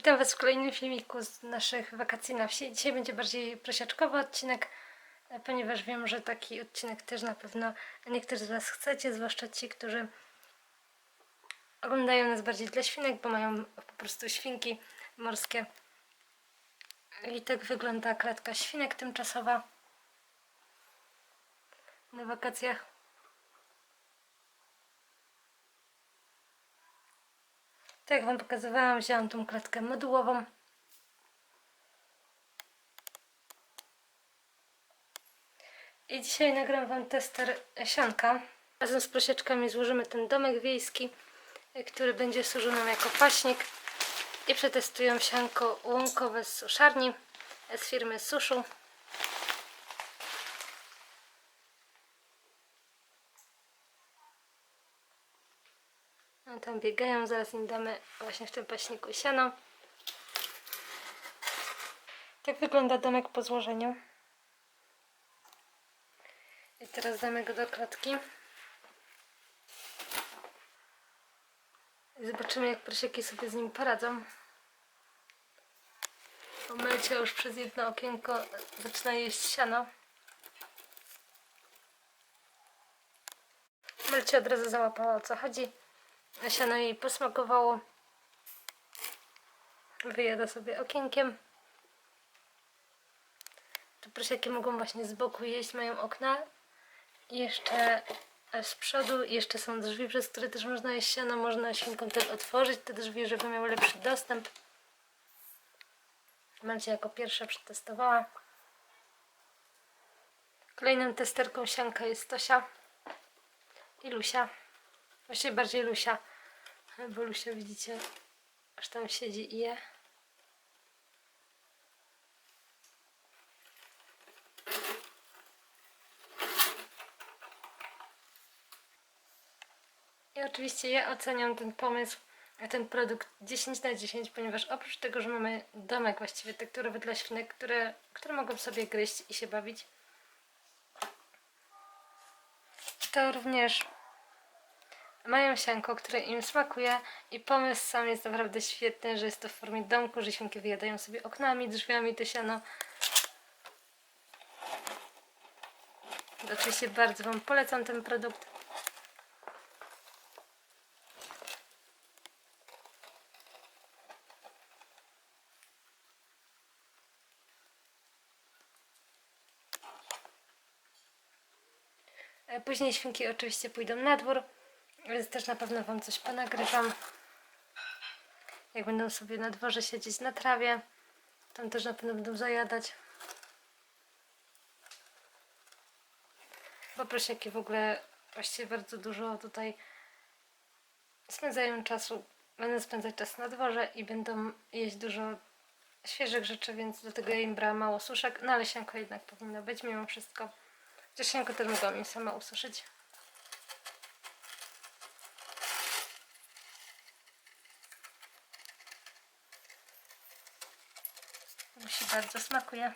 Witam Was w kolejnym filmiku z naszych wakacji na wsi. Dzisiaj będzie bardziej prosiaczkowy odcinek, e, ponieważ wiem, że taki odcinek też na pewno niektórzy z Was chcecie, zwłaszcza ci, którzy oglądają nas bardziej dla świnek, bo mają po prostu świnki morskie. I tak wygląda klatka świnek tymczasowa na wakacjach. Tak jak Wam pokazywałam, wzięłam tą klatkę modułową. I dzisiaj nagram Wam tester sianka. Razem z prosieczkami złożymy ten domek wiejski, który będzie służył nam jako paśnik. I przetestują sianko łąkowe z suszarni z firmy Suszu. Tam biegają, zaraz im damy właśnie w tym paśniku siano. Tak wygląda domek po złożeniu. I teraz damy go do klatki. I zobaczymy jak prosiaki sobie z nim poradzą. Bo Melcia już przez jedno okienko zaczyna jeść siano. Melcia od razu załapała o co chodzi. Siano jej posmakowało. Wyjada sobie okienkiem. Tu prosiaki mogą właśnie z boku jeść, mają okna. I jeszcze z przodu jeszcze są drzwi, przez które też można jeść siano. Można świnkom też otworzyć te drzwi, żeby miały lepszy dostęp. Malcia jako pierwsza przetestowała. Kolejną testerką sianka jest Tosia i Lusia. Właściwie bardziej Lusia, bo Lusia widzicie, aż tam siedzi i je. I oczywiście ja oceniam ten pomysł, ten produkt 10 na 10, ponieważ oprócz tego, że mamy domek właściwie tekturowy dla świnek, które, które mogą sobie gryźć i się bawić, to również mają sianko, które im smakuje i pomysł sam jest naprawdę świetny, że jest to w formie domku, że świnki wyjadają sobie oknami, drzwiami to siano. Oczywiście bardzo Wam polecam ten produkt. E, Później świnki oczywiście pójdą na dwór, więc też na pewno Wam coś ponagrywam. Jak będą sobie na dworze siedzieć na trawie, tam też na pewno będą zajadać. Bo prosiaki w ogóle właściwie bardzo dużo tutaj spędzają czasu, będą spędzać czas na dworze i będą jeść dużo świeżych rzeczy, więc dlatego ja im brałam mało suszek, no ale sianko jednak powinno być mimo wszystko. Chociaż sianko też mogłam im sama ususzyć. Mi się bardzo smakuje.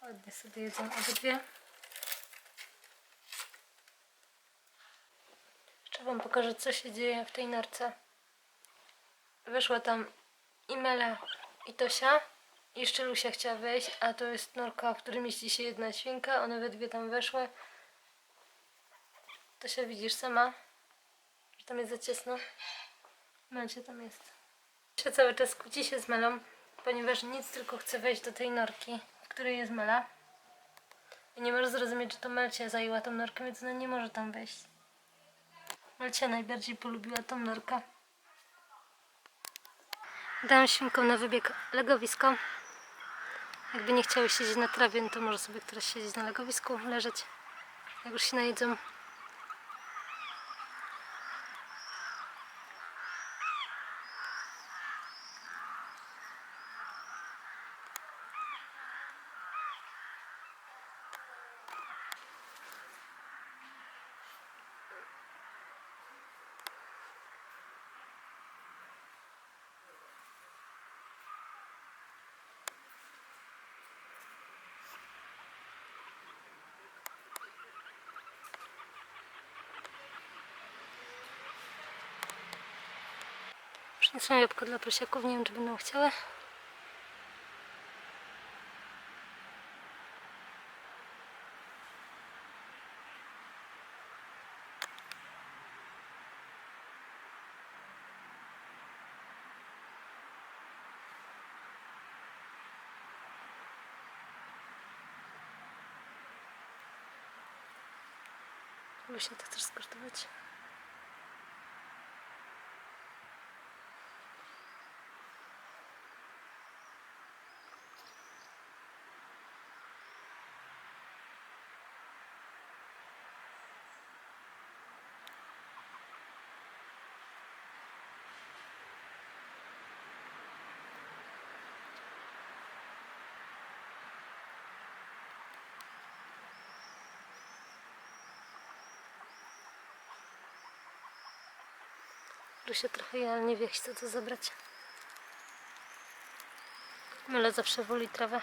Ładnie sobie jedzą obydwie. Jeszcze Wam pokażę, co się dzieje w tej norce. Wyszła tam i Mela, i Tosia. I Jeszcze Lusia chciała wejść, a to jest norka, w której mieści się jedna świnka. One we dwie tam weszły. Tosia widzisz sama, że tam jest za ciasno. Melcie tam jest. Tosia cały czas kłóci się z Melą, ponieważ nic tylko chce wejść do tej norki, w której jest Mela. I nie może zrozumieć, że to Melcia zajęła tą norkę, więc ona nie może tam wejść. Melcia najbardziej polubiła tą norkę. Dałam świnkom na wybieg legowisko. Jakby nie chciały siedzieć na trawie, no to może sobie któraś siedzieć na legowisku, leżeć. Jak już się najedzą. Przyniosłam jabłko dla prosiaków, nie wiem czy będą chciały. Lusia, to chcesz skosztować? Lusia trochę ja nie wie, chce to zabrać. Mela zawsze woli trawę.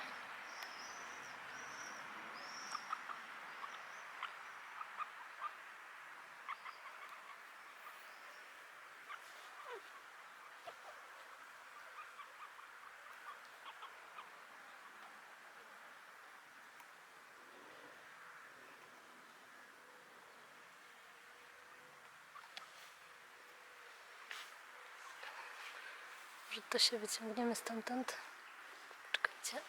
Może to się wyciągniemy stamtąd. Czekajcie.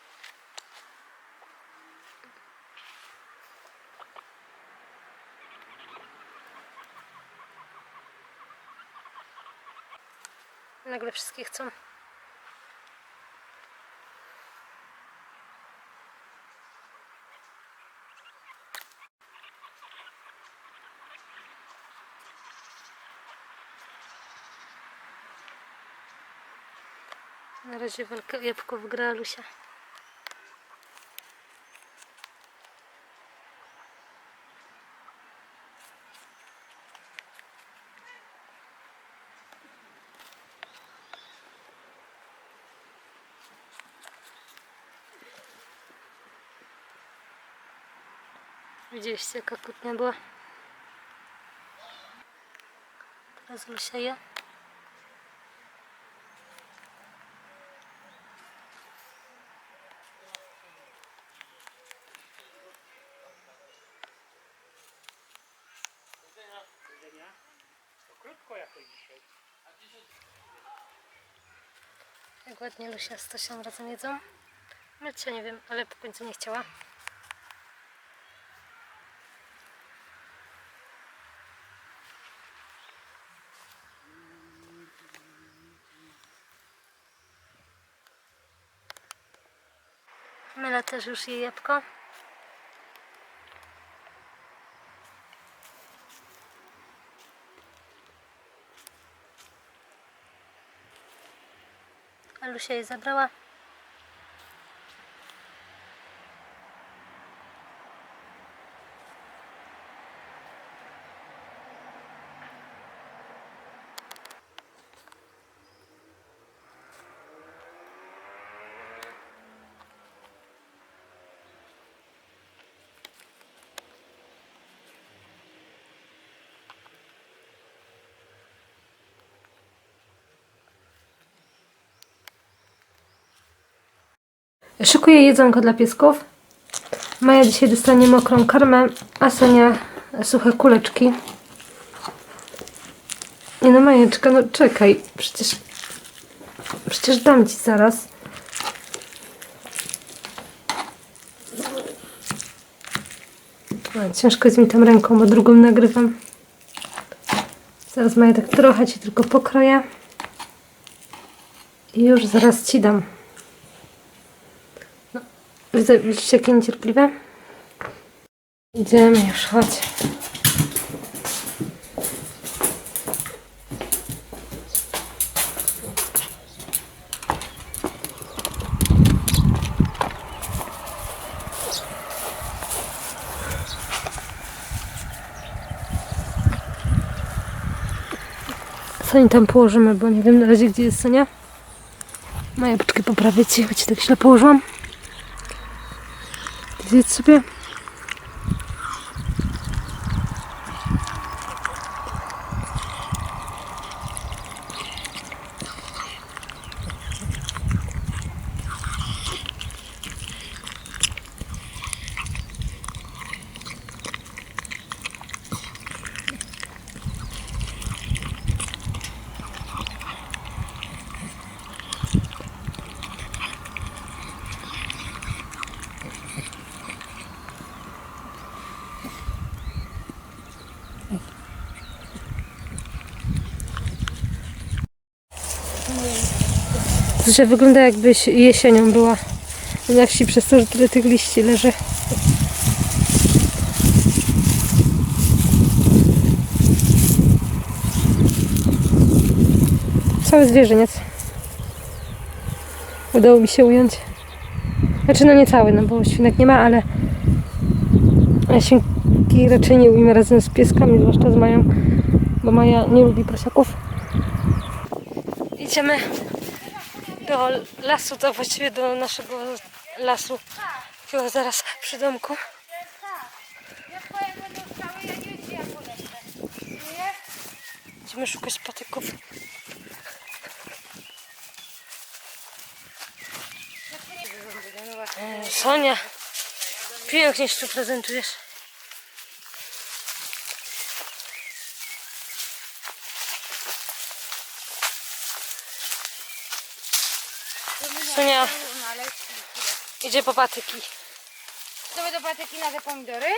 Nagle wszystkie chcą. Na razie walkę jabłko wygrała Lusia. Widzieliście jaka kłótnia była? Teraz Lusia je. Jak ładnie Lusia z Tosią razem jedzą. Mycia nie wiem, ale po końcu nie chciała. Mela też już je jabłko. A Lusia je zabrała. Szykuję jedzonko dla piesków. Maja dzisiaj dostanie mokrą karmę, a Sonia suche kuleczki. Nie no Majeczka, no czekaj, przecież przecież dam Ci zaraz. Ciężko jest mi tą ręką, bo drugą nagrywam. Zaraz Maja tak trochę Ci tylko pokroję. I już zaraz Ci dam. Widzę, widzicie jakie niecierpliwe? Idziemy już, chodź. Sonię tam położymy, bo nie wiem na razie gdzie jest Sonia. Maja, poczekaj, poprawię Ci, choć tak źle położyłam. Zjedz sobie. Że wygląda jakbyś jesienią była na wsi przez to, że tyle tych liści leży. Cały zwierzyniec. Udało mi się ująć. Znaczy no nie cały, no bo świnek nie ma, ale ale świnki raczej nie ujmę razem z pieskami, zwłaszcza z Mają, bo Maja nie lubi prosiaków. Idziemy do lasu, to właściwie do naszego lasu, takiego zaraz przy domku. Idziemy szukać patyków. Sonia, pięknie się tu prezentujesz. Sonia No ale idzie po patyki. to do patyki na te pomidory?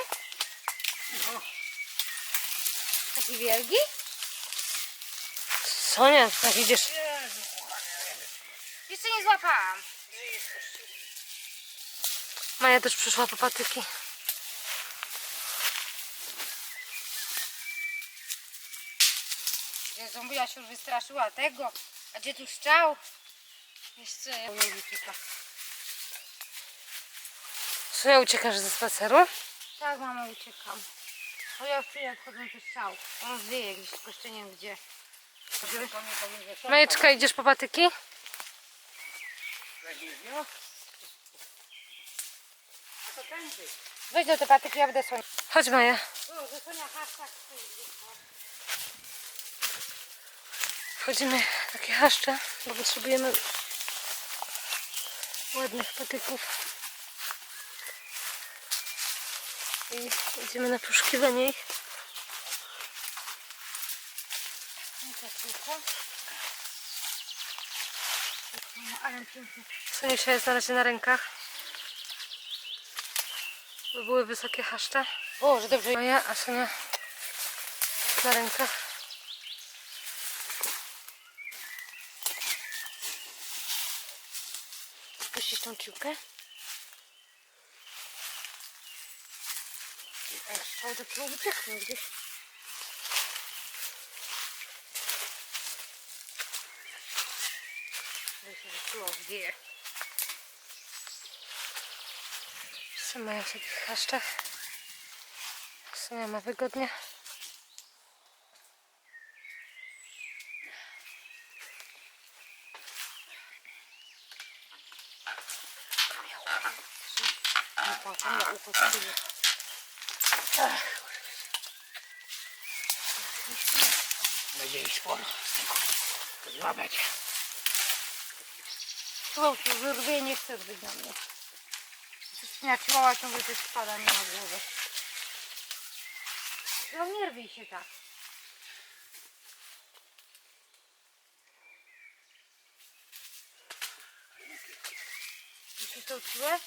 Taki wielki? Sonia, tak idziesz. Jeszcze nie złapałam. Maja też przyszła po patyki. Jezu, ja się już wystraszyła tego. A gdzie tu szczał? Jeszcze Sonia, uciekasz ze spaceru? Tak, mama, uciekam. Bo ja już czuję, jak wchodzą tu strzał. On wieje gdzieś, tylko jeszcze nie wiem gdzie. Majeczka, idziesz po patyki? Weź do te patyki, ja będę Sonia. Chodź Maja. Sonia hashtag Wchodzimy w takie haszcze, bo potrzebujemy ładnych patyków. I idziemy na poszukiwanie ich. Się jest na razie na rękach. Bo były wysokie haszcze. O, że dobrze. Maja, a Sonia na rękach. Puścisz tą ciukę? Strzał to trzeba wycieknąć gdzieś. Żeby się wyczuło. Wszyscy mają w ma wygodnie. Nie płacą na ucho Będzie ich sporo. Złapać. Słuchaj, się wyrwie, nie chcę zbyt na mnie. Ja ciąła ciągle coś spada mi na głowę. No nie rwij się tak. Jeśli to uczyłeś?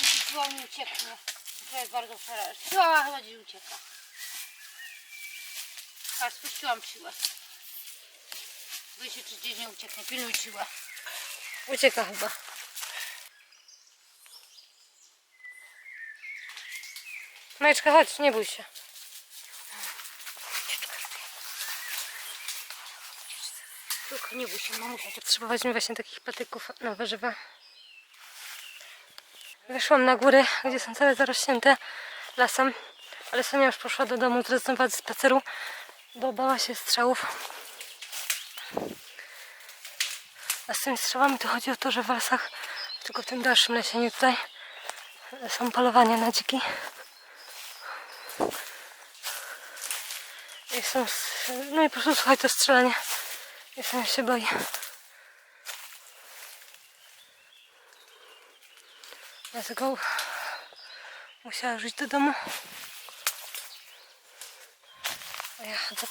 Jeśli siła mi ucieknie. To jest bardzo przerażone. Siła chyba gdzieś ucieka. A spuściłam siłę. Boję czy gdzieś nie ucieknie. Pilnuj siłę. Ucieka chyba. Majeczka, chodź, nie bój się. Tylko nie bój się, mamusia Potrzebowaliśmy właśnie takich patyków na warzywa. Wyszłam na góry, gdzie są całe zarośnięte lasem, ale Sonia już poszła do domu zrezygnować z spaceru, bo bała się strzałów. A z tymi strzałami to chodzi o to, że w lasach, tylko w tym dalszym lesie, nie tutaj, są polowania na dziki. I są, no i po prostu słuchaj to strzelanie. I Sonia się boi. Dlatego musiała już iść do domu. A ja chodzę